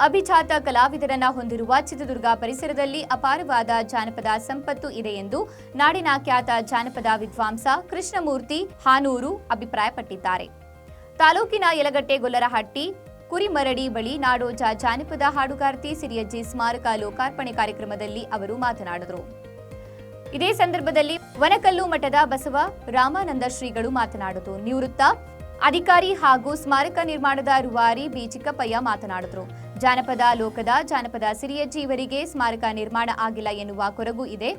ಅಭಿಜಾತ ಕಲಾವಿದರನ್ನ ಹೊಂದಿರುವ ಚಿತ್ರದುರ್ಗ ಪರಿಸರದಲ್ಲಿ ಅಪಾರವಾದ ಜಾನಪದ ಸಂಪತ್ತು ಇದೆ ಎಂದು ನಾಡಿನ ಖ್ಯಾತ ಜಾನಪದ ವಿದ್ವಾಂಸ ಕೃಷ್ಣಮೂರ್ತಿ ಹಾನೂರು ಅಭಿಪ್ರಾಯಪಟ್ಟಿದ್ದಾರೆ. ತಾಲೂಕಿನ ಯಲಗಟ್ಟೆ ಗೊಲ್ಲರಹಟ್ಟಿ ಕುರಿಮರಡಿ ಬಳಿ ನಾಡೋಜ ಜಾನಪದ ಹಾಡುಗಾರ್ತಿ ಸಿರಿಯಜ್ಜಿ ಸ್ಮಾರಕ ಲೋಕಾರ್ಪಣೆ ಕಾರ್ಯಕ್ರಮದಲ್ಲಿ ಅವರು ಮಾತನಾಡಿದರು. ಇದೇ ಸಂದರ್ಭದಲ್ಲಿ ವನಕಲ್ಲು ಮಠದ ಬಸವ ರಾಮಾನಂದ ಶ್ರೀಗಳು ಮಾತನಾಡಿದರು ನಿವೃತ್ತ ಅಧಿಕಾರಿ ಹಾಗೂ ಸ್ಮಾರಕ ನಿರ್ಮಾಣದ ರುವಾರಿ ಬಿ ಚಿಕ್ಕಪ್ಪಯ್ಯ ಮಾತನಾಡಿದರು. ಜಾನಪದ ಲೋಕದ, ಜಾನಪದ ಸಿರಿಯಜ್ಜಿ ಇವರಿಗೆ ಸ್ಮಾರಕ ನಿರ್ಮಾಣ ಆಗಿಲ್ಲ ಎನ್ನುವ ಕೊರಗು ಇದೆ.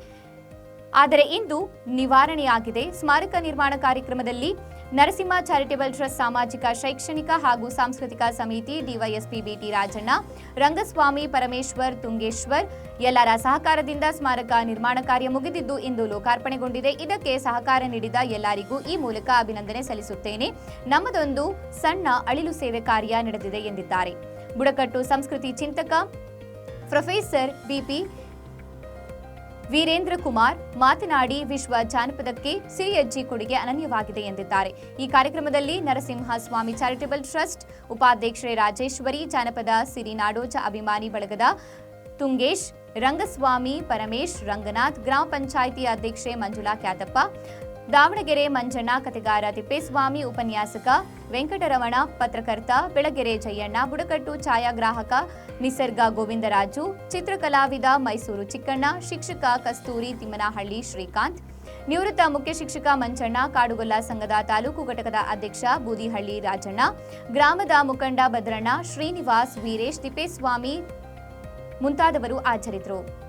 ಆದರೆ ಇಂದು ನಿವಾರಣೆಯಾಗಿದೆ. ಸ್ಮಾರಕ ನಿರ್ಮಾಣ ಕಾರ್ಯಕ್ರಮದಲ್ಲಿ ನರಸಿಂಹ ಚಾರಿಟೇಬಲ್ ಟ್ರಸ್ಟ್ ಸಾಮಾಜಿಕ, ಶೈಕ್ಷಣಿಕ ಹಾಗೂ ಸಾಂಸ್ಕೃತಿಕ ಸಮಿತಿ ಡಿವೈಎಸ್ಪಿ ಬಿಟಿ ರಾಜಣ್ಣ, ರಂಗಸ್ವಾಮಿ ಪರಮೇಶ್ವರ್ ತುಂಗೇಶ್ವರ್, ಎಲ್ಲರ ಸಹಕಾರದಿಂದ ಸ್ಮಾರಕ ನಿರ್ಮಾಣ ಕಾರ್ಯ ಮುಗಿದಿದ್ದು ಇಂದು ಲೋಕಾರ್ಪಣೆಗೊಂಡಿದೆ. ಇದಕ್ಕೆ ಸಹಕಾರ ನೀಡಿದ ಎಲ್ಲರಿಗೂ ಈ ಮೂಲಕ ಅಭಿನಂದನೆ ಸಲ್ಲಿಸುತ್ತೇನೆ. ನಮ್ಮದೊಂದು ಸಣ್ಣ ಅಳಿಲು ಸೇವೆ ಕಾರ್ಯ ನಡೆದಿದೆ ಎಂದಿದ್ದಾರೆ. ಬುಡಕಟ್ಟು ಸಂಸ್ಕೃತಿ ಚಿಂತಕ ಪ್ರೊಫೆಸರ್ ಬಿಪಿ ವೀರೇಂದ್ರ ಕುಮಾರ್ ಮಾತನಾಡಿ ವಿಶ್ವ ಜಾನಪದಕ್ಕೆ ಸಿರಿಯಜ್ಜಿ ಕೊಡುಗೆ ಅನನ್ಯವಾಗಿದೆ ಎಂದಿದ್ದಾರೆ. ಈ ಕಾರ್ಯಕ್ರಮದಲ್ಲಿ ನರಸಿಂಹ ಸ್ವಾಮಿ ಚಾರಿಟೇಬಲ್ ಟ್ರಸ್ಟ್ ಉಪಾಧ್ಯಕ್ಷೆ ರಾಜೇಶ್ವರಿ, ಜಾನಪದ ಸಿರಿ ನಾಡೋಜ ಅಭಿಮಾನಿ ಬಳಗದ ತುಂಗೇಶ್, ರಂಗಸ್ವಾಮಿ ಪರಮೇಶ್, ರಂಗನಾಥ್, ಗ್ರಾಮ ಪಂಚಾಯಿತಿ ಅಧ್ಯಕ್ಷೆ ಮಂಜುಳಾ ಕ್ಯಾತಪ್ಪ ದಾವಣಗೆರೆ ಮಂಜಣ್ಣ ಕತೆಗಾರ ತಿಪ್ಪೇಸ್ವಾಮಿ ಉಪನ್ಯಾಸಕ, ವೆಂಕಟರಮಣ ಪತ್ರಕರ್ತ, ಬೆಳಗೆರೆ ಜಯಣ್ಣ ಬುಡಕಟ್ಟು ಛಾಯಾಗ್ರಾಹಕ, ನಿಸರ್ಗ ಗೋವಿಂದರಾಜು, ಚಿತ್ರಕಲಾವಿದ ಮೈಸೂರು ಚಿಕ್ಕಣ್ಣ, ಶಿಕ್ಷಕ ಕಸ್ತೂರಿ ತಿಮ್ಮನಹಳ್ಳಿ ಶ್ರೀಕಾಂತ್, ನಿವೃತ್ತ ಮುಖ್ಯ ಶಿಕ್ಷಕ ಮಂಜಣ್ಣ, ಕಾಡುಗೊಲ್ಲ ಸಂಘದ ತಾಲೂಕು ಘಟಕದ ಅಧ್ಯಕ್ಷ ಬೂದಿಹಳ್ಳಿ ರಾಜಣ್ಣ, ಗ್ರಾಮದ ಮುಖಂಡ ಭದ್ರಣ್ಣ, ಶ್ರೀನಿವಾಸ್ ವೀರೇಶ್ ತಿಪ್ಪೇಸ್ವಾಮಿ ಮುಂತಾದವರು ಹಾಜರಿದ್ದರು.